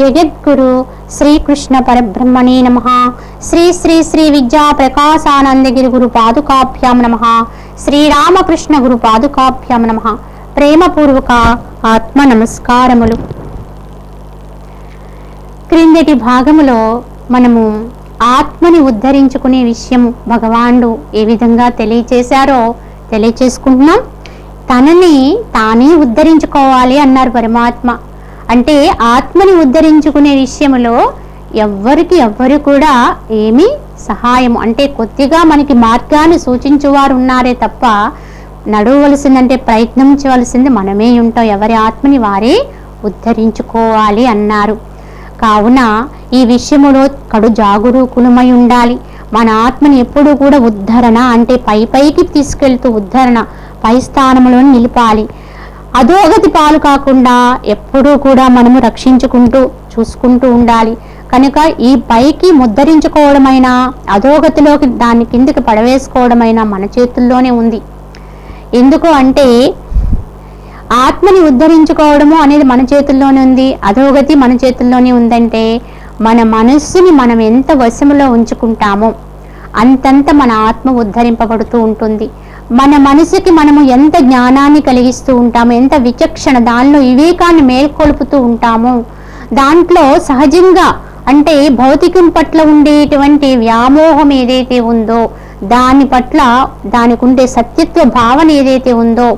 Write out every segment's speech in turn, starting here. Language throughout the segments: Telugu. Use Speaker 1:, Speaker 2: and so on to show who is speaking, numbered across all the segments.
Speaker 1: జగద్గురు శ్రీకృష్ణ పరబ్రహ్మణే నమ. శ్రీ శ్రీ శ్రీ విద్యా ప్రకాశానందగిరి గురు పాదుకాభ్యాం నమ. శ్రీరామకృష్ణ గురు పాదుకాభ్యాం నమ. ప్రేమపూర్వక ఆత్మ నమస్కారములు క్రిందటి భాగములో మనము ఆత్మని ఉద్ధరించుకునే విషయం భగవానుడు ఏ విధంగా తెలియచేశారో తెలియచేసుకుంటున్నాం. తనని తానే ఉద్ధరించుకోవాలి అన్నారు పరమాత్మ. అంటే ఆత్మని ఉద్ధరించుకునే విషయంలో ఎవ్వరికి ఎవ్వరు కూడా ఏమీ సహాయం అంటే కొద్దిగా మనకి మార్గాన్ని సూచించేవారు ఉన్నారే తప్ప నడవలసిందంటే ప్రయత్నించవలసింది మనమే ఉంటాం. ఎవరి ఆత్మని వారే ఉద్ధరించుకోవాలి అన్నారు. కావున ఈ విషయంలో కడు జాగరూకులమై ఉండాలి. మన ఆత్మని ఎప్పుడూ కూడా ఉద్ధరణ అంటే పై పైకి తీసుకెళ్తూ ఉద్ధరణ పై స్థానంలో నిలపాలి. అధోగతి పాలు కాకుండా ఎప్పుడూ కూడా మనము రక్షించుకుంటూ చూసుకుంటూ ఉండాలి. కనుక ఈ పైకి ముద్దరించుకోవడమైనా అధోగతిలోకి దాన్ని కిందకి పడవేసుకోవడమైనా మన చేతుల్లోనే ఉంది. ఎందుకు అంటే ఆత్మని ఉద్ధరించుకోవడము అనేది మన చేతుల్లోనే ఉంది. అధోగతి మన చేతుల్లోనే ఉందంటే మన మనస్సుని మనం ఎంత వశములో ఉంచుకుంటామో అంతంత మన ఆత్మ ఉద్ధరింపబడుతూ ఉంటుంది. మన మనసుకి మనము ఎంత జ్ఞానాన్ని కలిగిస్తూ ఉంటామో ఎంత విచక్షణ దానిలో వివేకాన్ని మేల్కొల్పుతూ ఉంటామో దాంట్లో సహజంగా అంటే భౌతికం పట్ల ఉండేటువంటి వ్యామోహం ఏదైతే ఉందో దాని పట్ల దానికి ఉండే సత్యత్వ భావన ఏదైతే ఉందో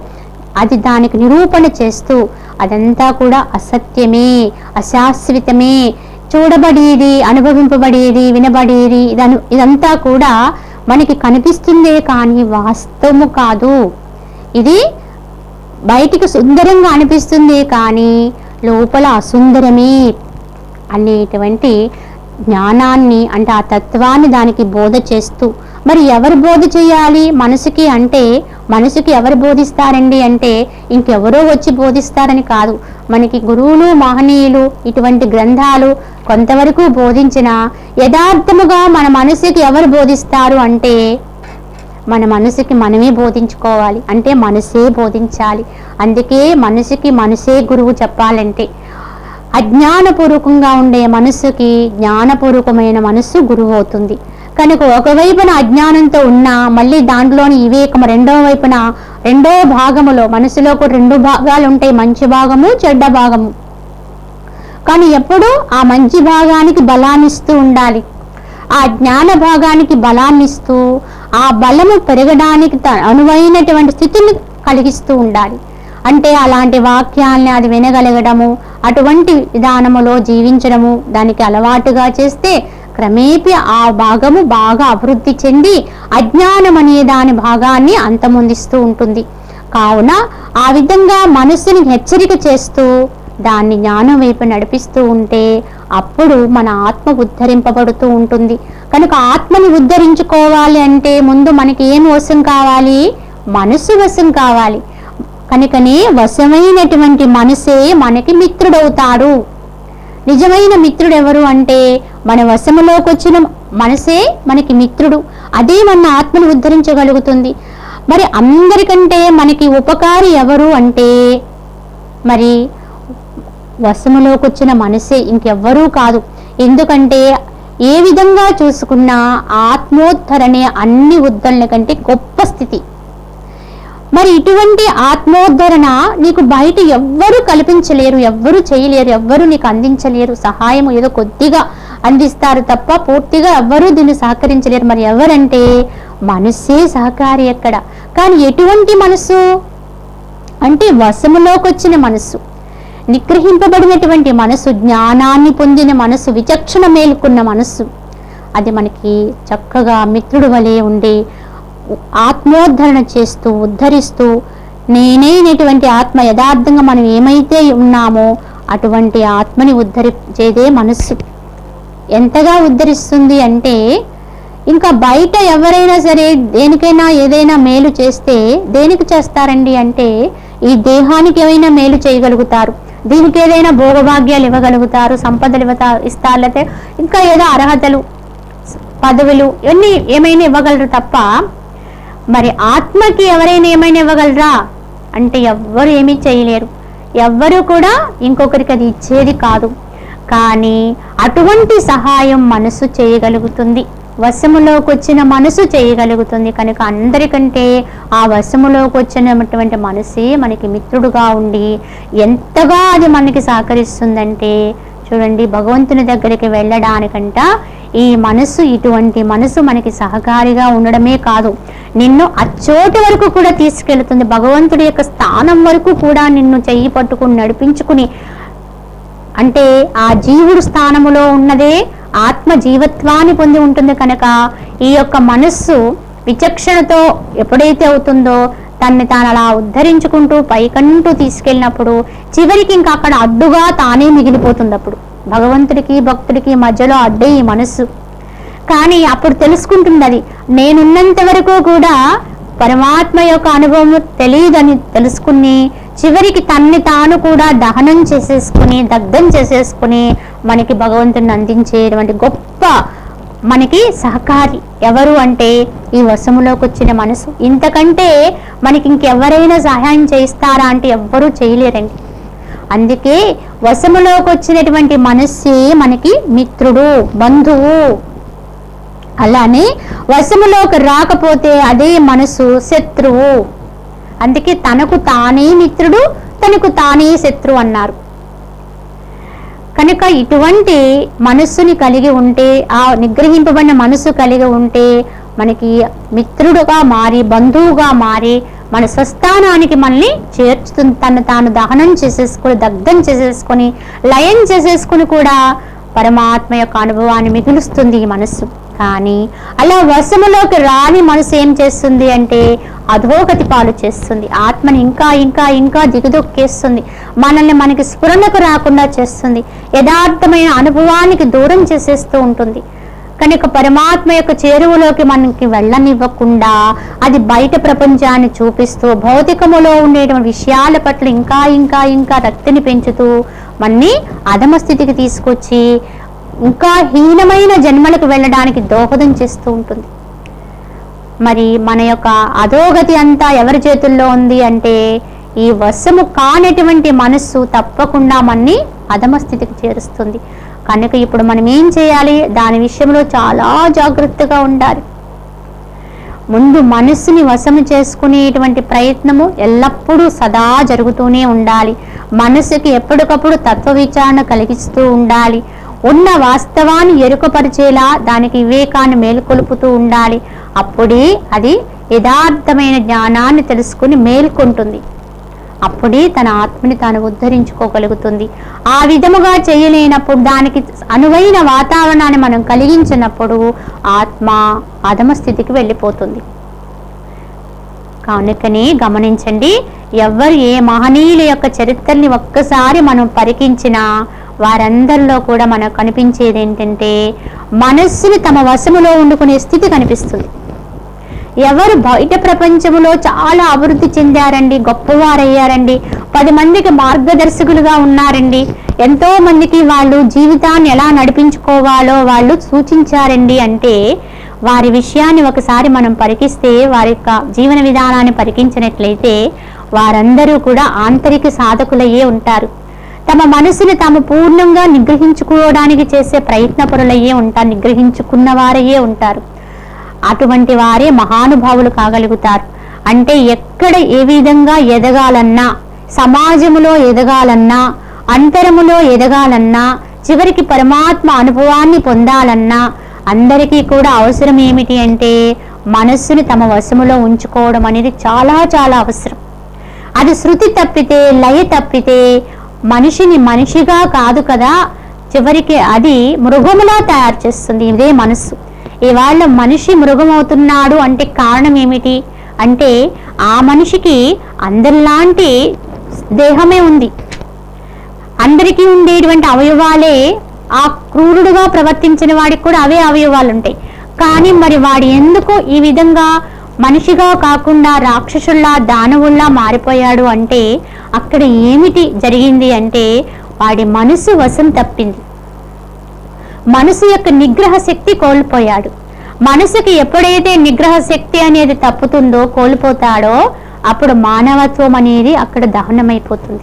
Speaker 1: అది దానికి నిరూపణ చేస్తూ అదంతా కూడా అసత్యమే అశాశ్వతమే చూడబడేది అనుభవింపబడేది వినబడేది ఇదను ఇదంతా కూడా మనకి కనిపిస్తుందే కానీ వాస్తవము కాదు. ఇది బయటికి సుందరంగా అనిపిస్తుంది కానీ లోపల అసుందరమే అనేటువంటి జ్ఞానాన్ని అంటే ఆ తత్వాన్ని దానికి బోధ చేస్తూ మరి ఎవరు బోధ చేయాలి మనసుకి అంటే మనసుకి ఎవరు బోధిస్తారండి అంటే ఇంకెవరో వచ్చి బోధిస్తారని కాదు. మనకి గురువులు మహనీయులు ఇటువంటి గ్రంథాలు కొంతవరకు బోధించిన యథార్థముగా మన మనసుకి ఎవరు బోధిస్తారు అంటే మన మనసుకి మనమే బోధించుకోవాలి. అంటే మనసే బోధించాలి. అందుకే మనసుకి మనసే గురువు చెప్పాలంటే అజ్ఞానపూర్వకంగా ఉండే మనస్సుకి జ్ఞానపూర్వకమైన మనస్సు గురువు అవుతుంది. కనుక ఒకవైపున అజ్ఞానంతో ఉన్న మళ్ళీ దాంట్లోని వివేకం రెండవ వైపున రెండో భాగములో మనసులో కూడా రెండు భాగాలు ఉంటాయి మంచి భాగము చెడ్డ భాగము. కానీ ఎప్పుడూ ఆ మంచి భాగానికి బలాన్నిస్తూ ఉండాలి. ఆ జ్ఞాన భాగానికి బలాన్నిస్తూ ఆ బలము పెరగడానికి త- అనువైనటువంటి స్థితిని కలిగిస్తూ ఉండాలి. అంటే అలాంటి వాక్యాల్ని అది వినగలగడము అటువంటి విధానములో జీవించడము దానికి అలవాటుగా చేస్తే క్రమేపీ ఆ భాగము బాగా అభివృద్ధి చెంది అజ్ఞానం అనే దాని భాగాన్ని అంతమొందిస్తూ ఉంటుంది. కావున ఆ విధంగా మనస్సుని హెచ్చరిక చేస్తూ దాన్ని జ్ఞానం వైపు నడిపిస్తూ ఉంటే అప్పుడు మన ఆత్మ ఉద్ధరింపబడుతూ ఉంటుంది. కనుక ఆత్మని ఉద్ధరించుకోవాలి అంటే ముందు మనకి ఏం వశం కావాలి? మనసు వశం కావాలి. కనుకనే వశమైనటువంటి మనసే మనకి మిత్రుడవుతాడు. నిజమైన మిత్రుడు ఎవరు అంటే మన వశములోకి వచ్చిన మనసే మనకి మిత్రుడు. అదే మన ఆత్మను ఉద్ధరించగలుగుతుంది. మరి అందరికంటే మనకి ఉపకారి ఎవరు అంటే? మరి వశములోకి వచ్చిన మనసే ఇంకెవ్వరూ కాదు. ఎందుకంటే ఏ విధంగా చూసుకున్నా ఆత్మోద్ధరణే అన్ని ఉద్ధరణ కంటే గొప్ప స్థితి. మరి ఇటువంటి ఆత్మోద్ధరణ నీకు బయట ఎవ్వరూ కల్పించలేరు ఎవ్వరూ చేయలేరు ఎవ్వరూ నీకు అందించలేరు. సహాయం ఏదో కొద్దిగా అందిస్తారు తప్ప పూర్తిగా ఎవ్వరూ దీన్ని సహకరించలేరు. మరి ఎవరంటే మనస్సే సహకారి ఎక్కడ? కానీ ఎటువంటి మనస్సు? అంటే వశములోకి వచ్చిన మనస్సు. నిగ్రహింపబడినటువంటి మనసు జ్ఞానాన్ని పొందిన మనసు విచక్షణ మేలుకున్న మనస్సు. అది మనకి చక్కగా మిత్రుడు వలె ఉండి ఆత్మోద్ధరణ చేస్తూ ఉద్ధరిస్తూ నేనైనటువంటి ఆత్మ యథార్థంగా మనం ఏమైతే ఉన్నామో అటువంటి ఆత్మని ఉద్ధరించేదే మనస్సు. ఎంతగా ఉద్ధరిస్తుంది అంటే ఇంకా బయట ఎవరైనా సరే దేనికైనా ఏదైనా మేలు చేస్తే దేనికి చేస్తారండి అంటే ఈ దేహానికి ఏమైనా మేలు చేయగలుగుతారు. దీనికి ఏదైనా భోగభాగ్యాలు ఇవ్వగలుగుతారు సంపదలు ఇవ్వతా ఇస్తారు లేకపోతే ఇంకా ఏదో అర్హతలు పదవులు ఇవన్నీ ఏమైనా ఇవ్వగలరు తప్ప మరి ఆత్మకి ఎవరైనా ఏమైనా ఇవ్వగలరా? అంటే ఎవ్వరు ఏమీ చేయలేరు. ఎవ్వరూ కూడా ఇంకొకరికి అది ఇచ్చేది కాదు. కానీ అటువంటి సహాయం మనసు చేయగలుగుతుంది. వశములోకి వచ్చిన మనసు చేయగలుగుతుంది. కనుక అందరికంటే ఆ వశములోకి వచ్చినటువంటి మనసే మనకి మిత్రుడుగా ఉండి ఎంతగా అది మనకి సహకరిస్తుందంటే చూడండి భగవంతుని దగ్గరికి వెళ్ళడానికంట ఈ మనసు ఇటువంటి మనసు మనకి సహకారిగా ఉండడమే కాదు. నిన్ను అచ్చోటి వరకు కూడా తీసుకెళ్తుంది. భగవంతుడి యొక్క స్థానం వరకు కూడా నిన్ను చెయ్యి పట్టుకుని నడిపించుకుని అంటే ఆ జీవుడు స్థానములో ఉన్నదే ఆత్మ జీవత్వాన్ని పొంది ఉంటుంది కనుక ఈ యొక్క మనస్సు విచక్షణతో ఎప్పుడైతే అవుతుందో తన్ని తాను అలా ఉద్ధరించుకుంటూ పైకంటూ తీసుకెళ్ళినప్పుడు చివరికి ఇంకా అక్కడ అడ్డుగా తానే మిగిలిపోతుంది అప్పుడు. భగవంతుడికి భక్తుడికి మధ్యలో అడ్డే ఈ మనస్సు. కానీ అప్పుడు తెలుసుకుంటుంది అది. నేనున్నంత వరకు కూడా పరమాత్మ యొక్క అనుభవం తెలియదని తెలుసుకుని చివరికి తన్ని తాను కూడా దహనం చేసేసుకుని దగ్ధం చేసేసుకుని మనకి భగవంతుని అందించేటువంటి గొప్ప మనకి సహకారి ఎవరు అంటే ఈ వశములోకి వచ్చిన మనసు. ఇంతకంటే మనకి ఇంకెవరైనా సహాయం చేయిస్తారా అంటే ఎవ్వరూ చేయలేరండి. అందుకే వశములోకి వచ్చినటువంటి మనస్సే మనకి మిత్రుడు బంధువు. అలానే వశములోకి రాకపోతే అదే మనసు శత్రువు. అందుకే తనకు తానే మిత్రుడు తనకు తానే శత్రువు అన్నారు. కనుక ఇటువంటి మనస్సుని కలిగి ఉంటే ఆ నిగ్రహింపబడిన మనస్సు కలిగి ఉంటే మనకి మిత్రుడుగా మారి బంధువుగా మారి మన స్వస్థానానికి మనల్ని చేర్చుతుంది. తను తాను దహనం చేసేసుకుని దగ్ధం చేసేసుకొని లయం చేసేసుకుని కూడా పరమాత్మ యొక్క అనుభవాన్ని మిగులుస్తుంది ఈ మనస్సు. కానీ అలా వశములోకి రాని మనసు ఏం చేస్తుంది అంటే అధోగతి పాలు చేస్తుంది. ఆత్మని ఇంకా ఇంకా ఇంకా దిగుదొక్కేస్తుంది. మనల్ని మనకి స్ఫురణకు రాకుండా చేస్తుంది. యథార్థమైన అనుభవానికి దూరం చేసేస్తూ ఉంటుంది. కనుక పరమాత్మ యొక్క చేరువలోకి మనకి వెళ్ళనివ్వకుండా అది బయట ప్రపంచాన్ని చూపిస్తూ భౌతికములో ఉండేటువంటి విషయాల పట్ల ఇంకా ఇంకా ఇంకా రక్తిని పెంచుతూ మన్ని అధమ స్థితికి తీసుకొచ్చి ఇంకా హీనమైన జన్మలకు వెళ్ళడానికి దోహదం చేస్తూ ఉంటుంది. మరి మన యొక్క అధోగతి అంతా ఎవరి చేతుల్లో ఉంది అంటే ఈ వశము కానటువంటి మనస్సు తప్పకుండా మన్ని అధమ స్థితికి చేరుస్తుంది. కనుక ఇప్పుడు మనం ఏం చేయాలి? దాని విషయంలో చాలా జాగ్రత్తగా ఉండాలి. ముందు మనస్సుని వశము చేసుకునేటువంటి ప్రయత్నము ఎల్లప్పుడూ సదా జరుగుతూనే ఉండాలి. మనసుకి ఎప్పటికప్పుడు తత్వ విచారణ కలిగిస్తూ ఉండాలి. ఉన్న వాస్తవాన్ని ఎరుకపరిచేలా దానికి వివేకాన్ని మేలుకొలుపుతూ ఉండాలి. అప్పుడే అది యథార్థమైన జ్ఞానాన్ని తెలుసుకుని మేల్కొంటుంది. అప్పుడే తన ఆత్మని తాను ఉద్ధరించుకోగలుగుతుంది. ఆ విధముగా చేయలేనప్పుడు దానికి అనువైన వాతావరణాన్ని మనం కలిగించినప్పుడు ఆత్మ అధమ స్థితికి వెళ్ళిపోతుంది. కనుకనే గమనించండి ఎవరు ఏ మహనీయుల యొక్క చరిత్రని ఒక్కసారి మనం పరికించినా వారందరిలో కూడా మనకు కనిపించేది ఏంటంటే మనస్సుని తమ వశములో ఉండుకునే స్థితి కనిపిస్తుంది. ఎవరు బయట ప్రపంచంలో చాలా అభివృద్ధి చెందారండి గొప్పవారయ్యారండి పది మందికి మార్గదర్శకులుగా ఉన్నారండి ఎంతో మందికి వాళ్ళు జీవితాన్ని ఎలా నడిపించుకోవాలో వాళ్ళు సూచించారండి అంటే వారి విషయాన్ని ఒకసారి మనం పరికిస్తే వారి యొక్క జీవన విధానాన్ని పరికించినట్లయితే వారందరూ కూడా ఆంతరిక సాధకులయ్యే ఉంటారు. తమ మనసుని తాము పూర్ణంగా నిగ్రహించుకోవడానికి చేసే ప్రయత్నపరులయ్యే ఉంటారు నిగ్రహించుకున్న వారయ్యే ఉంటారు. అటువంటి వారే మహానుభావులు కాగలుగుతారు. అంటే ఎక్కడ ఏ విధంగా ఎదగాలన్నా సమాజములో ఎదగాలన్నా అంతరములో ఎదగాలన్నా చివరికి పరమాత్మ అనుభవాన్ని పొందాలన్నా అందరికీ కూడా అవసరం ఏమిటి అంటే మనస్సుని తమ వశములో ఉంచుకోవడం అనేది చాలా చాలా అవసరం. అది శృతి తప్పితే లయ తప్పితే మనిషిని మనిషిగా కాదు కదా చివరికి అది మృగములా తయారు చేస్తుంది ఇదే మనస్సు. ఇవాళ మనిషి మృగమవుతున్నాడు అంటే కారణం ఏమిటి? అంటే ఆ మనిషికి అందరిలాంటి దేహమే ఉంది. అందరికీ ఉండేటువంటి అవయవాలే ఆ క్రూరుడుగా ప్రవర్తించిన వాడికి కూడా అవే అవయవాలు ఉంటాయి. కానీ మరి వాడు ఎందుకు ఈ విధంగా మనిషిగా కాకుండా రాక్షసుల్లా దానవుల్లా మారిపోయాడు అంటే అక్కడ ఏమిటి జరిగింది అంటే వాడి మనసు వశం తప్పింది. మనసు యొక్క నిగ్రహ శక్తి కోల్పోయాడు. మనసుకి ఎప్పుడైతే నిగ్రహ శక్తి అనేది తప్పుతుందో కోల్పోతాడో అప్పుడు మానవత్వం అనేది అక్కడ దహనమైపోతుంది.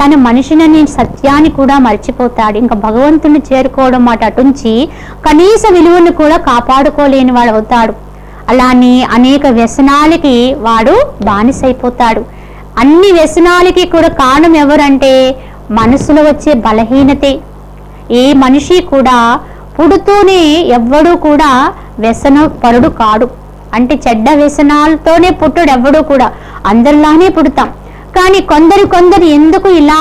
Speaker 1: తన మనిషినని సత్యాన్ని కూడా మర్చిపోతాడు. ఇంకా భగవంతుని చేరుకోవడం మాట అటుంచి కనీస విలువను కూడా కాపాడుకోలేని వాడు అవుతాడు. అలానే అనేక వ్యసనాలకి వాడు బానిసైపోతాడు. అన్ని వ్యసనాలకి కూడా కారణం ఎవరంటే మనసులో వచ్చే బలహీనతే. ఏ మనిషి కూడా పుడుతూనే ఎవ్వడూ కూడా వ్యసన పరుడు కాడు. అంటే చెడ్డ వ్యసనాలతోనే పుట్టుడు ఎవ్వడూ కూడా. అందరిలానే పుడతాం. కానీ కొందరు కొందరు ఎందుకు ఇలా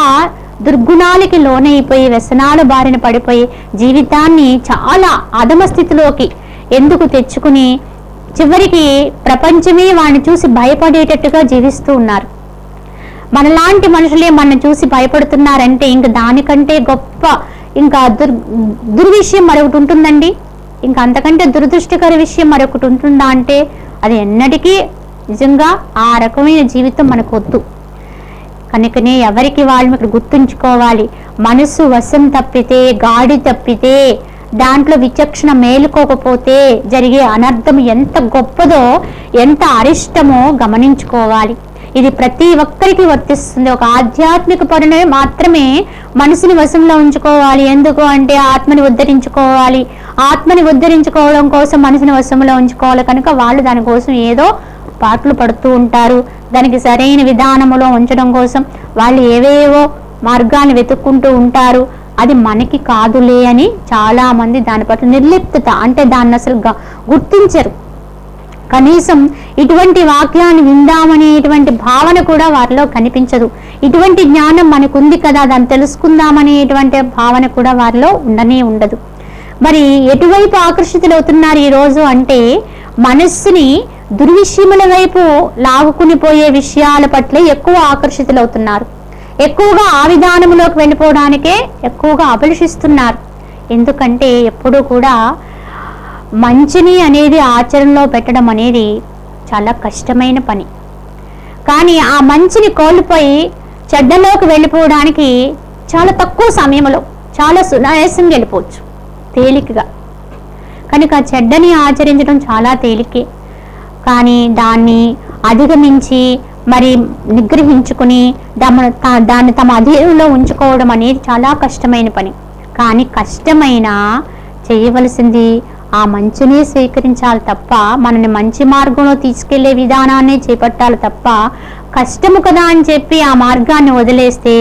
Speaker 1: దుర్గుణాలకి లోనైపోయి వ్యసనాల బారిన పడిపోయి జీవితాన్ని చాలా అధమ స్థితిలోకి ఎందుకు తెచ్చుకుని చివరికి ప్రపంచమే వాడిని చూసి భయపడేటట్టుగా జీవిస్తూ ఉన్నారు. మనలాంటి మనుషులే మనం చూసి భయపడుతున్నారంటే ఇంక దానికంటే గొప్ప ఇంకా దుర్ దుర్విషయం మరొకటి ఉంటుందండి. ఇంకా అంతకంటే దురదృష్టకర విషయం మరొకటి ఉంటుందా అంటే అది ఎన్నటికీ నిజంగా ఆ రకమైన జీవితం మనకు వద్దు కనుకనే ఎవరికి వాళ్ళు ఇక్కడ గుర్తుంచుకోవాలి? మనసు వశం తప్పితే గాడి తప్పితే దాంట్లో విచక్షణ మేలుకోకపోతే జరిగే అనర్థం ఎంత గొప్పదో ఎంత అరిష్టమో గమనించుకోవాలి. ఇది ప్రతి ఒక్కరికి వర్తిస్తుంది. ఒక ఆధ్యాత్మిక పరునే మాత్రమే మనసుని వశంలో ఉంచుకోవాలి. ఎందుకు అంటే ఆత్మని ఉద్ధరించుకోవాలి. ఆత్మని ఉద్ధరించుకోవడం కోసం మనసుని వశంలో ఉంచుకోవాలి. కనుక వాళ్ళు దానికోసం ఏదో పాటలు పడుతూ ఉంటారు. దానికి సరైన విధానములో ఉంచడం కోసం వాళ్ళు ఏవేవో మార్గాన్ని వెతుక్కుంటూ ఉంటారు. అది మనకి కాదులే అని చాలా మంది దాని పట్ల నిర్లిప్తత అంటే దాన్ని అసలు గుర్తించరు. కనీసం ఇటువంటి వాక్యాన్ని విందామనేటువంటి భావన కూడా వారిలో కనిపించదు. ఇటువంటి జ్ఞానం మనకుంది కదా దాన్ని తెలుసుకుందామనేటువంటి భావన కూడా వారిలో ఉండనే ఉండదు. మరి ఎటువైపు ఆకర్షితులవుతున్నారు ఈ రోజు అంటే మనస్సుని దుర్విషయముల వైపు లాగుకుని పోయే విషయాల పట్ల ఎక్కువ ఆకర్షితులవుతున్నారు. ఎక్కువగా ఆ విధానంలోకి వెళ్ళిపోవడానికే ఎక్కువగా అభిలషిస్తున్నారు ఎందుకంటే ఎప్పుడూ కూడా మంచిని అనేది ఆచరణలో పెట్టడం అనేది చాలా కష్టమైన పని. కానీ ఆ మంచిని కోల్పోయి చెడ్డలోకి వెళ్ళిపోవడానికి చాలా తక్కువ సమయంలో చాలా సునాయాసంగా వెళ్ళిపోవచ్చు. తేలికగా. కనుక చెడ్డని ఆచరించడం చాలా తేలికే. కానీ దాన్ని అధిగమించి మరి నిగ్రహించుకుని దమ దాన్ని తమ అధీనంలో ఉంచుకోవడం అనేది చాలా కష్టమైన పని. కానీ కష్టమైన చేయవలసింది ఆ మంచిని స్వీకరించాలి తప్ప మనని మంచి మార్గంలో తీసుకెళ్ళే విధానాన్ని చేపట్టాలి తప్ప కష్టము కదా అని చెప్పి ఆ మార్గాన్ని వదిలేస్తే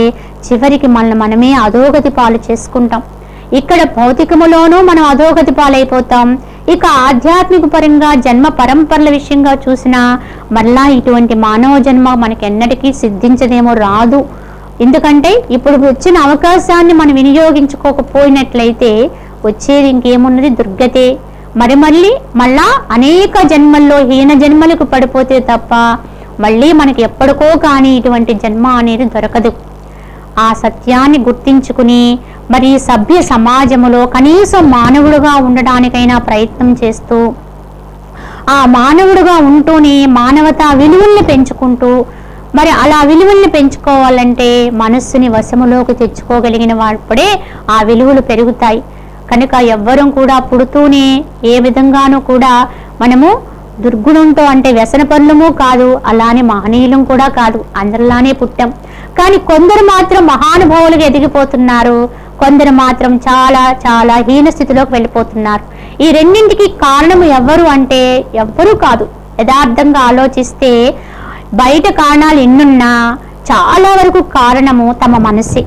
Speaker 1: చివరికి మనల్ని మనమే అధోగతి పాలు చేసుకుంటాం. ఇక్కడ భౌతికములోనూ మనం అధోగతి పాలైపోతాం. ఇక ఆధ్యాత్మిక పరంగా జన్మ పరంపరల విషయంగా చూసినా మరలా ఇటువంటి మానవ జన్మ మనకి ఎన్నటికీ సిద్ధించదేమో రాదు. ఎందుకంటే ఇప్పుడు వచ్చిన అవకాశాన్ని మనం వినియోగించుకోకపోయినట్లయితే వచ్చేది ఇంకేమున్నది? దుర్గతే. మరి మళ్ళీ మళ్ళా అనేక జన్మల్లో హీన జన్మలకు పడిపోతే తప్ప మళ్ళీ మనకి ఎప్పటికో కానీ ఇటువంటి జన్మ అనేది దొరకదు. ఆ సత్యాన్ని గుర్తించుకుని మరి సభ్య సమాజములో కనీసం మానవుడుగా ఉండడానికైనా ప్రయత్నం చేస్తూ ఆ మానవుడుగా ఉంటూనే మానవతా విలువల్ని పెంచుకుంటూ మరి అలా విలువల్ని పెంచుకోవాలంటే మనస్సుని వశములోకి తెచ్చుకోగలిగిన వాడిప్పుడే ఆ విలువలు పెరుగుతాయి. కనుక ఎవ్వరం కూడా పుడుతూనే ఏ విధంగానూ కూడా మనము దుర్గుణంతో అంటే వ్యసన పనులము కాదు అలానే మహనీయులం కూడా కాదు అందరిలానే పుట్టాం. కానీ కొందరు మాత్రం మహానుభావులుగా ఎదిగిపోతున్నారు. కొందరు మాత్రం చాలా చాలా హీన స్థితిలోకి వెళ్ళిపోతున్నారు. ఈ రెండింటికి కారణం ఎవరు అంటే ఎవ్వరూ కాదు. యథార్థంగా ఆలోచిస్తే బయట కారణాలు ఎన్నున్నా చాలా వరకు కారణము తమ మనసే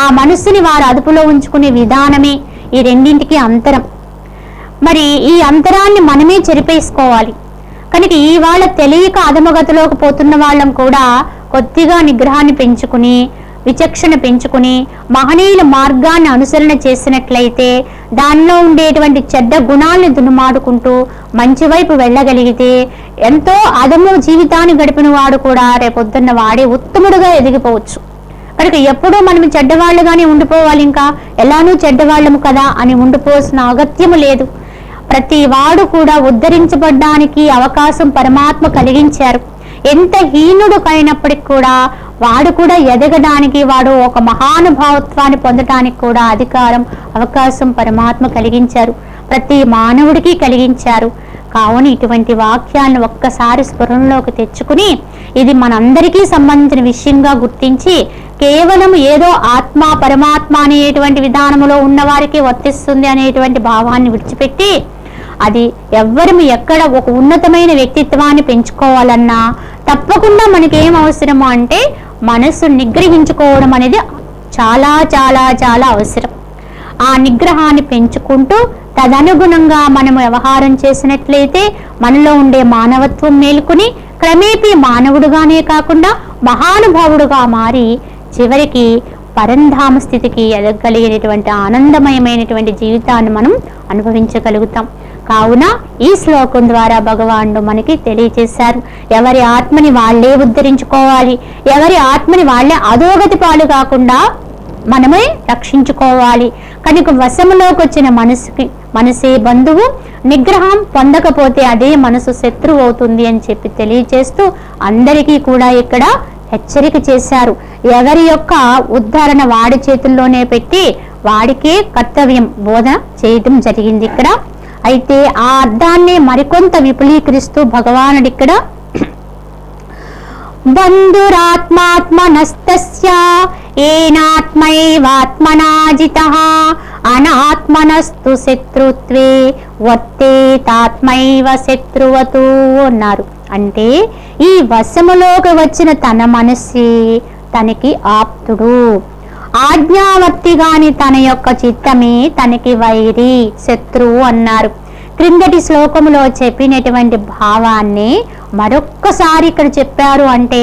Speaker 1: ఆ మనస్సుని వారు అదుపులో ఉంచుకునే విధానమే ఈ రెండింటికి అంతరం. మరి ఈ అంతరాన్ని మనమే చెరిపేసుకోవాలి. కనుక ఇవాళ తెలియక అధమగతిలోకి పోతున్న వాళ్ళం కూడా కొద్దిగా నిగ్రహాన్ని పెంచుకుని విచక్షణ పెంచుకుని మహనీయుల మార్గాన్ని అనుసరణ చేసినట్లయితే దానిలో ఉండేటువంటి చెడ్డ గుణాలను దునుమాడుకుంటూ మంచి వైపు వెళ్ళగలిగితే ఎంతో అదము జీవితాన్ని గడిపిన వాడు కూడా రేపొద్దున్న వాడే ఉత్తముడుగా ఎదిగిపోవచ్చు. కనుక ఎప్పుడూ మనం చెడ్డవాళ్ళుగానే ఉండిపోవాలి ఇంకా. ఎలానూ చెడ్డవాళ్ళము కదా అని ఉండిపోవాల్సిన అగత్యము లేదు. ప్రతి వాడు కూడా ఉద్ధరించబడ్డానికి అవకాశం పరమాత్మ కలిగించారు. ఎంత హీనుడు అయినప్పటికి కూడా వాడు కూడా ఎదగడానికి వాడు ఒక మహానుభావత్వాన్ని పొందడానికి కూడా అధికారం అవకాశం పరమాత్మ కలిగించారు. ప్రతి మానవుడికి కలిగించారు. కావున ఇటువంటి వాక్యాలను ఒక్కసారి స్ఫురణలోకి తెచ్చుకుని ఇది మనందరికీ సంబంధించిన విషయంగా గుర్తించి కేవలం ఏదో ఆత్మ పరమాత్మ అనేటువంటి విధానంలో ఉన్నవారికి వర్తిస్తుంది అనేటువంటి భావాన్ని విడిచిపెట్టి అది ఎవ్వరము ఎక్కడ ఒక ఉన్నతమైన వ్యక్తిత్వాన్ని పెంచుకోవాలన్నా తప్పకుండా మనకి ఏం అవసరము అంటే మనస్సు నిగ్రహించుకోవడం అనేది చాలా చాలా చాలా అవసరం. ఆ నిగ్రహాన్ని పెంచుకుంటూ తదనుగుణంగా మనం వ్యవహారం చేసినట్లయితే మనలో ఉండే మానవత్వం మేలుకుని క్రమేపీ మానవుడుగానే కాకుండా మహానుభావుడుగా మారి చివరికి పరంధామ స్థితికి ఎదగలిగినటువంటి ఆనందమయమైనటువంటి జీవితాన్ని మనం అనుభవించగలుగుతాం. కావున ఈ శ్లోకం ద్వారా భగవానుడు మనకి తెలియచేశారు. ఎవరి ఆత్మని వాళ్ళే ఉద్ధరించుకోవాలి. ఎవరి ఆత్మని వాళ్ళే అధోగతి పాలు కాకుండా మనమే రక్షించుకోవాలి. కనుక వశములోకి వచ్చిన మనసుకి మనసే బంధువు నిగ్రహం పొందకపోతే అదే మనసు శత్రువు అవుతుంది అని చెప్పి తెలియచేస్తూ అందరికీ కూడా ఇక్కడ హెచ్చరిక చేశారు. ఎవరి యొక్క ఉద్ధరణ వాడి చేతుల్లోనే పెట్టి వాడికే కర్తవ్యం బోధన చేయటం జరిగింది ఇక్కడ. అయితే ఆ అర్థాన్ని మరికొంత విపులీకరిస్తూ భగవానుడు ఇక్కడ బంధురాత్మాత్మనస్తస్య ఏనాత్మైవాత్మనాజిత అనాత్మనస్తు శత్రుత్వే వర్తేతాత్మైవ శత్రువతు అన్నారు. అంటే ఈ వశములోకి వచ్చిన తన మనస్సే తనకి ఆప్తుడు. ఆజ్ఞావర్తి గాని తన యొక్క చిత్తమే తనకి వైరి శత్రువు అన్నారు. క్రిందటి శ్లోకములో చెప్పినటువంటి భావాన్ని మరొక్కసారి ఇక్కడ చెప్పారు అంటే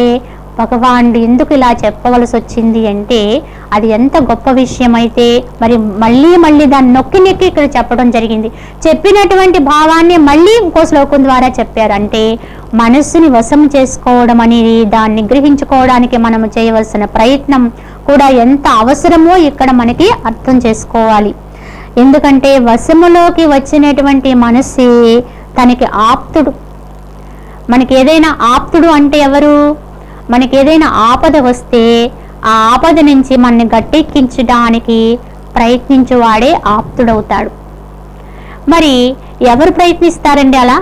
Speaker 1: భగవానుడు ఎందుకు ఇలా చెప్పవలసి వచ్చింది అంటే అది ఎంత గొప్ప విషయం అయితే మరి మళ్ళీ మళ్ళీ దాన్ని నొక్కి నొక్కి ఇక్కడ చెప్పడం జరిగింది. చెప్పినటువంటి భావాన్ని మళ్ళీ ఇంకో శ్లోకం ద్వారా చెప్పారు అంటే మనస్సుని వశం చేసుకోవడం అనేది దాన్ని గ్రహించుకోవడానికి మనం చేయవలసిన ప్రయత్నం కూడా ఎంత అవసరమో ఇక్కడ మనకి అర్థం చేసుకోవాలి. ఎందుకంటే వశములోకి వచ్చినటువంటి మనస్సే తనకి ఆప్తుడు. మనకి ఏదైనా ఆప్తుడు అంటే ఎవరు? మనకి ఏదైనా ఆపద వస్తే ఆ ఆపద నుంచి మనని గట్టెక్కించడానికి ప్రయత్నించేవాడే ఆప్తుడవుతాడు. మరి ఎవరు ప్రయత్నిస్తారండి అలా?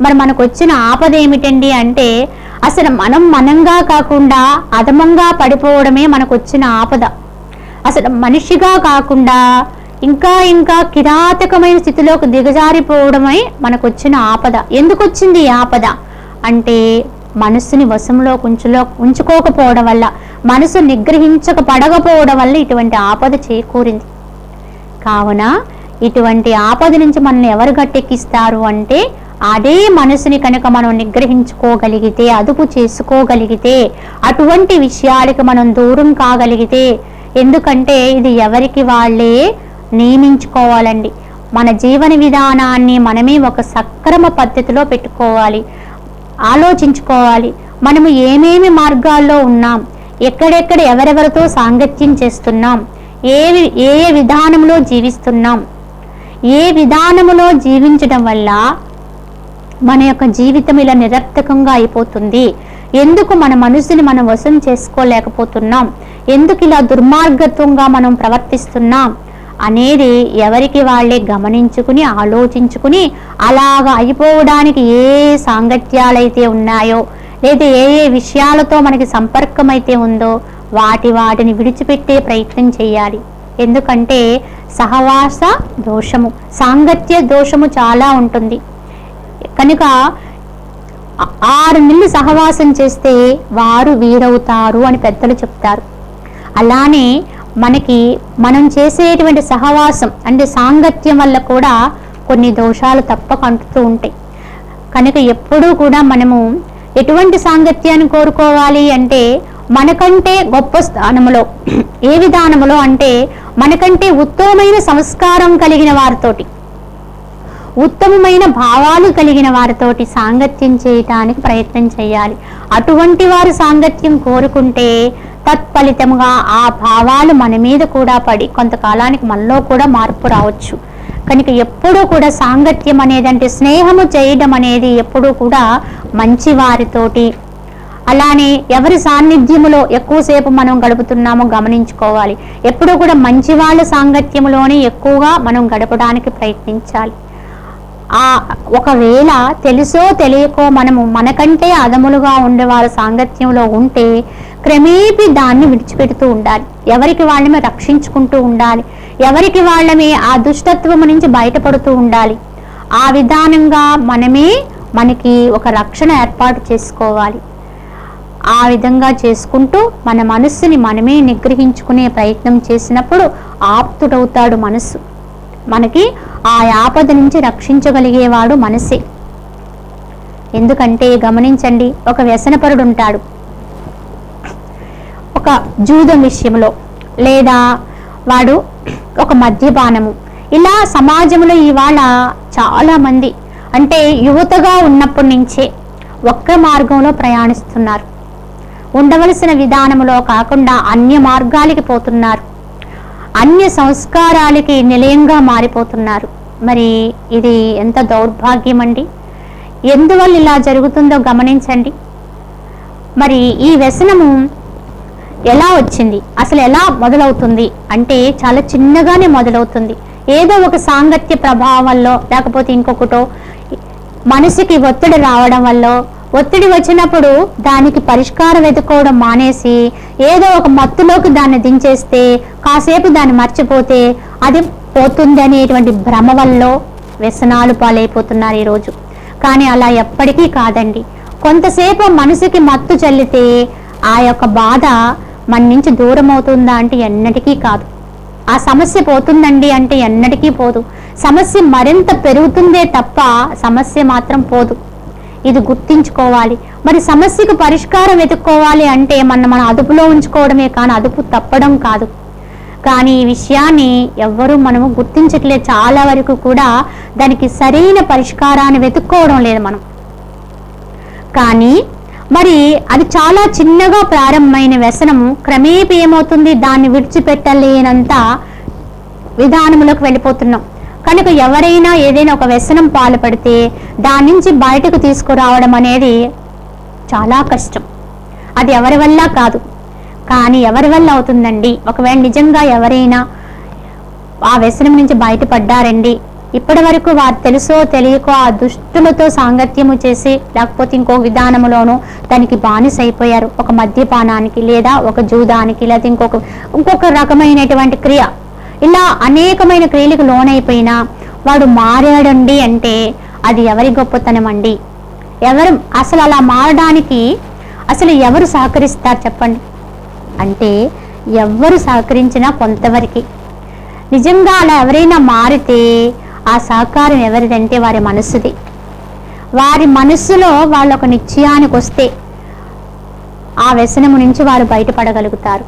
Speaker 1: మరి మనకు వచ్చిన ఆపద ఏమిటండి అంటే అసలు మనం మనంగా కాకుండా అధమంగా పడిపోవడమే మనకు వచ్చిన ఆపద. అసలు మనిషిగా కాకుండా ఇంకా ఇంకా కిరాతకమైన స్థితిలోకి దిగజారిపోవడమే మనకు వచ్చిన ఆపద. ఎందుకు వచ్చింది ఈ ఆపద? అంటే మనస్సుని వశంలో ఉంచులో ఉంచుకోకపోవడం వల్ల మనసు నిగ్రహించక పడకపోవడం వల్ల ఇటువంటి ఆపద చేకూరింది. కావున ఇటువంటి ఆపద నుంచి మనల్ని ఎవరు గట్టెక్కిస్తారు అంటే అదే మనసుని కనుక మనం నిగ్రహించుకోగలిగితే అదుపు చేసుకోగలిగితే అటువంటి విషయాలకి మనం దూరం కాగలిగితే ఎందుకంటే ఇది ఎవరికి వాళ్ళే నియమించుకోవాలండి. మన జీవన విధానాన్ని మనమే ఒక సక్రమ పద్ధతిలో పెట్టుకోవాలి ఆలోచించుకోవాలి. మనము ఏమేమి మార్గాల్లో ఉన్నాం ఎక్కడెక్కడ ఎవరెవరితో సాంగత్యం చేస్తున్నాం ఏ ఏ ఏ విధానంలో జీవిస్తున్నాం ఏ విధానములో జీవించడం వల్ల మన యొక్క జీవితం ఇలా నిరర్థకంగా అయిపోతుంది. ఎందుకు మన మనసుని మనం వశం చేసుకోలేకపోతున్నాం? ఎందుకు ఇలా దుర్మార్గత్వంగా మనం ప్రవర్తిస్తున్నాం? అనేది ఎవరికి వాళ్ళే గమనించుకుని ఆలోచించుకుని అలాగా అయిపోవడానికి ఏ సాంగత్యాలైతే ఉన్నాయో లేదా ఏ ఏ విషయాలతో మనకి సంపర్కం అయితే ఉందో వాటి వాటిని విడిచిపెట్టే ప్రయత్నం చేయాలి. ఎందుకంటే సహవాస దోషము సాంగత్య దోషము చాలా ఉంటుంది. కనుక ఆరు నెలలు సహవాసం చేస్తే వారు వీడవుతారు అని పెద్దలు చెప్తారు. అలానే మనకి మనం చేసేటువంటి సహవాసం అంటే సాంగత్యం వల్ల కూడా కొన్ని దోషాలు తప్పక అంటుతూ ఉంటాయి. కనుక ఎప్పుడూ కూడా మనము ఎటువంటి సాంగత్యాన్ని కోరుకోవాలి అంటే మనకంటే గొప్ప స్థానములో ఏ విధానములో అంటే మనకంటే ఉత్తమమైన సంస్కారం కలిగిన వారితోటి ఉత్తమమైన భావాలు కలిగిన వారితోటి సాంగత్యం చేయటానికి ప్రయత్నం చేయాలి. అటువంటి వారు సాంగత్యం కోరుకుంటే తత్ఫలితముగా ఆ భావాలు మన మీద కూడా పడి కొంతకాలానికి మనలో కూడా మార్పు రావచ్చు. కనుక ఎప్పుడూ కూడా సాంగత్యం అనేది అంటే స్నేహము చేయడం అనేది ఎప్పుడూ కూడా మంచి వారితోటి అలానే ఎవరి సాన్నిధ్యములో ఎక్కువసేపు మనం గడుపుతున్నామో గమనించుకోవాలి. ఎప్పుడూ కూడా మంచి వాళ్ళ సాంగత్యములోనే ఎక్కువగా మనం గడపడానికి ప్రయత్నించాలి. ఆ ఒకవేళ తెలుసో తెలియకో మనము మనకంటే అదములుగా ఉండేవారు సాంగత్యంలో ఉంటే క్రమేపీ దాన్ని విడిచిపెడుతూ ఉండాలి. ఎవరికి వాళ్ళమే రక్షించుకుంటూ ఉండాలి. ఎవరికి వాళ్ళమే ఆ దుష్టత్వం నుంచి బయటపడుతూ ఉండాలి. ఆ విధానంగా మనమే మనకి ఒక రక్షణ ఏర్పాటు చేసుకోవాలి. ఆ విధంగా చేసుకుంటూ మన మనస్సుని మనమే నిగ్రహించుకునే ప్రయత్నం చేసినప్పుడు ఆప్తుడవుతాడు మనస్సు. మనకి ఆ ఆపద నుంచి రక్షించగలిగేవాడు మనసే ఎందుకంటే గమనించండి ఒక వ్యసనపరుడు ఉంటాడు ఒక జూదం విషయంలో లేదా వాడు ఒక మద్యపానము. ఇలా సమాజంలో ఇవాళ చాలా మంది అంటే యువతగా ఉన్నప్పటి నుంచే ఒక్క మార్గంలో ప్రయాణిస్తున్నారు. ఉండవలసిన విధానంలో కాకుండా అన్య మార్గాలకి పోతున్నారు. అన్య సంస్కారాలకి నిలయంగా మారిపోతున్నారు. మరి ఇది ఎంత దౌర్భాగ్యం అండి ఎందువల్ల ఇలా జరుగుతుందో గమనించండి. మరి ఈ వ్యసనము ఎలా వచ్చింది? అసలు ఎలా మొదలవుతుంది? అంటే చాలా చిన్నగానే మొదలవుతుంది. ఏదో ఒక సాంగత్య ప్రభావంలో లేకపోతే ఇంకొకటో మనసుకి ఒత్తిడి రావడం వల్ల ఒత్తిడి వచ్చినప్పుడు దానికి పరిష్కారం వెతుక్కోవడం మానేసి ఏదో ఒక మత్తులోకి దాన్ని దించేస్తే కాసేపు దాన్ని మర్చిపోతే అది పోతుంది అనేటువంటి భ్రమ వల్ల వ్యసనాలు పాలైపోతున్నారు ఈరోజు. కానీ అలా ఎప్పటికీ కాదండి. కొంతసేపు మనసుకి మత్తు చల్లితే ఆ యొక్క బాధ మన నుంచి దూరం అవుతుందా అంటే ఎన్నటికీ కాదు. ఆ సమస్య పోతుందండి అంటే ఎన్నటికీ పోదు. సమస్య మరింత పెరుగుతుందే తప్ప సమస్య మాత్రం పోదు. ఇది గుర్తించుకోవాలి. మరి సమస్యకు పరిష్కారం వెతుక్కోవాలి అంటే మన మన అదుపులో ఉంచుకోవడమే కానీ అదుపు తప్పడం కాదు. కానీ ఈ విషయాన్ని ఎవ్వరూ మనము గుర్తించట్లేదు. చాలా వరకు కూడా దానికి సరైన పరిష్కారాన్ని వెతుక్కోవడం లేదు మనం. కానీ మరి అది చాలా చిన్నగా ప్రారంభమైన వ్యసనం క్రమేపీ ఏమవుతుంది? దాన్ని విడిచిపెట్టలేనంత విధానములకు వెళ్ళిపోతున్నాం. కనుక ఎవరైనా ఏదైనా ఒక వ్యసనం పాల్పడితే దాని నుంచి బయటకు తీసుకురావడం అనేది చాలా కష్టం. అది ఎవరి వల్ల కాదు. కానీ ఎవరి వల్ల అవుతుందండి? ఒకవేళ నిజంగా ఎవరైనా ఆ వ్యసనం నుంచి బయటపడ్డారండి ఇప్పటి వరకు వారు తెలుసో తెలియకో ఆ దుష్టులతో సాంగత్యము చేసి లేకపోతే ఇంకో విధానములోనూ దానికి బానిస అయిపోయారు ఒక మద్యపానానికి లేదా ఒక జూదానికి లేదా ఇంకొక ఇంకొక రకమైనటువంటి క్రియ. ఇలా అనేకమైన క్రియలకు లోనైపోయినా వాడు మారాడండి అంటే అది ఎవరి గొప్పతనం అండి? ఎవరు అసలు అలా మారడానికి అసలు ఎవరు సహకరిస్తారు చెప్పండి? అంటే ఎవ్వరు సహకరించినా కొంతవరకు. నిజంగా అలా ఎవరైనా మారితే ఆ సహకారం ఎవరిదంటే వారి మనస్సుది. వారి మనస్సులో వాళ్ళు ఒక నిశ్చయానికి వస్తే ఆ వ్యసనము నుంచి వారు బయటపడగలుగుతారు.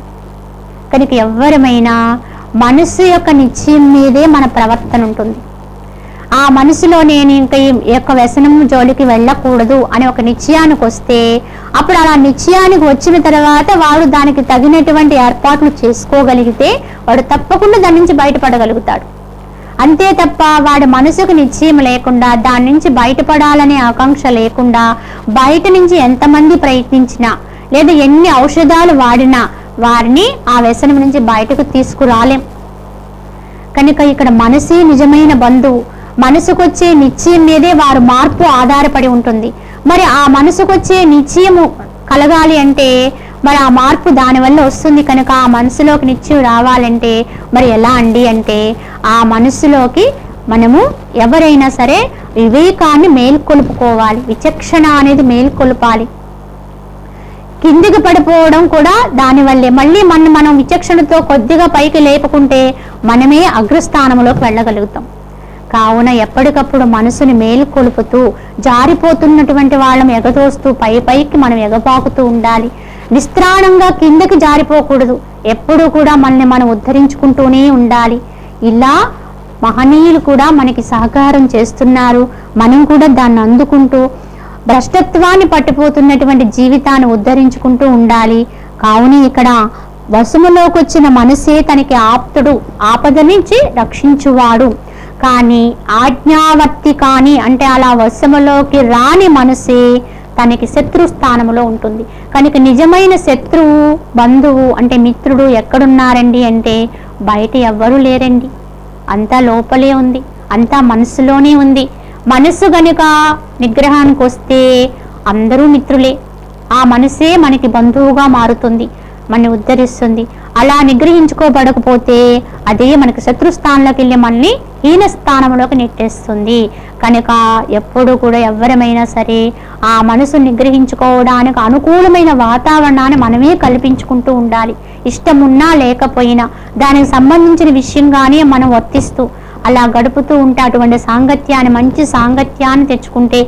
Speaker 1: కనుక ఎవరమైనా మనస్సు యొక్క నిశ్చయం మీదే మన ప్రవర్తన ఉంటుంది. ఆ మనసులో నేను ఇంకా ఈ యొక్క వ్యసనం జోలికి వెళ్ళకూడదు అనే ఒక నిశ్చయానికి వస్తే అప్పుడు అలా నిశ్చయానికి వచ్చిన తర్వాత వాడు దానికి తగినటువంటి ఏర్పాట్లు చేసుకోగలిగితే వాడు తప్పకుండా దాని నుంచి బయటపడగలుగుతాడు. అంతే తప్ప వాడి మనసుకు నిశ్చయం లేకుండా దాని నుంచి బయటపడాలనే ఆకాంక్ష లేకుండా బయట నుంచి ఎంతమంది ప్రయత్నించినా లేదా ఎన్ని ఔషధాలు వాడినా వారిని ఆ వ్యసనం నుంచి బయటకు తీసుకురాలేం. కనుక ఇక్కడ మనసే నిజమైన బంధువు మనసుకొచ్చే నిశ్చయం మీదే వారు మార్పు ఆధారపడి ఉంటుంది. మరి ఆ మనసుకొచ్చే నిశ్చయము కలగాలి అంటే మరి ఆ మార్పు దానివల్ల వస్తుంది కనుక ఆ మనసులోకి నిశ్చయం రావాలంటే మరి ఎలా అండి అంటే ఆ మనసులోకి మనము ఎవరైనా సరే వివేకాన్ని మేల్కొలుపుకోవాలి. విచక్షణ అనేది మేల్కొలపాలి. కిందికి పడిపోవడం కూడా దానివల్లే మళ్ళీ మన మనం విచక్షణతో కొద్దిగా పైకి లేపుకుంటే మనమే అగ్రస్థానంలోకి వెళ్ళగలుగుతాం. కావున ఎప్పటికప్పుడు మనసుని మేలుకొలుపుతూ జారిపోతున్నటువంటి వాళ్ళం ఎగదోస్తూ పై పైకి మనం ఎగపాకుతూ ఉండాలి. నిస్త్రాణంగా కిందకి జారిపోకూడదు. ఎప్పుడూ కూడా మనల్ని మనం ఉద్ధరించుకుంటూనే ఉండాలి. ఇలా మహనీయులు కూడా మనకి సహకారం చేస్తున్నారు. మనం కూడా దాన్ని అందుకుంటూ భ్రష్టత్వాన్ని పట్టిపోతున్నటువంటి జీవితాన్ని ఉద్ధరించుకుంటూ ఉండాలి. కావున ఇక్కడ వసుములోకి వచ్చిన మనసే తనకి ఆప్తుడు. ఆపద నుంచి రక్షించువాడు. కానీ ఆజ్ఞావర్తి కానీ అంటే అలా వశములోకి రాని మనసే తనకి శత్రు స్థానములో ఉంటుంది. కనుక నిజమైన శత్రువు బంధువు అంటే మిత్రుడు ఎక్కడున్నారండి అంటే బయట ఎవ్వరూ లేరండి. అంతా లోపలే ఉంది. అంతా మనసులోనే ఉంది. మనసు గనుక నిగ్రహానికి వస్తే అందరూ మిత్రులే. ఆ మనసే మనకి బంధువుగా మారుతుంది. మనని ఉద్ధరిస్తుంది. అలా నిగ్రహించుకోబడకపోతే అదే మనకి శత్రుస్థానంలోకి వెళ్ళి మనల్ని హీన స్థానంలోకి నెట్టేస్తుంది. కనుక ఎప్పుడు కూడా ఎవరమైనా సరే ఆ మనసు నిగ్రహించుకోవడానికి అనుకూలమైన వాతావరణాన్ని మనమే కల్పించుకుంటూ ఉండాలి. ఇష్టం ఉన్నా లేకపోయినా దానికి సంబంధించిన విషయంగానే మనం వర్తిస్తూ అలా గడుపుతూ ఉంటే అటువంటి సాంగత్యాన్ని మంచి సాంగత్యాన్ని తెచ్చుకుంటే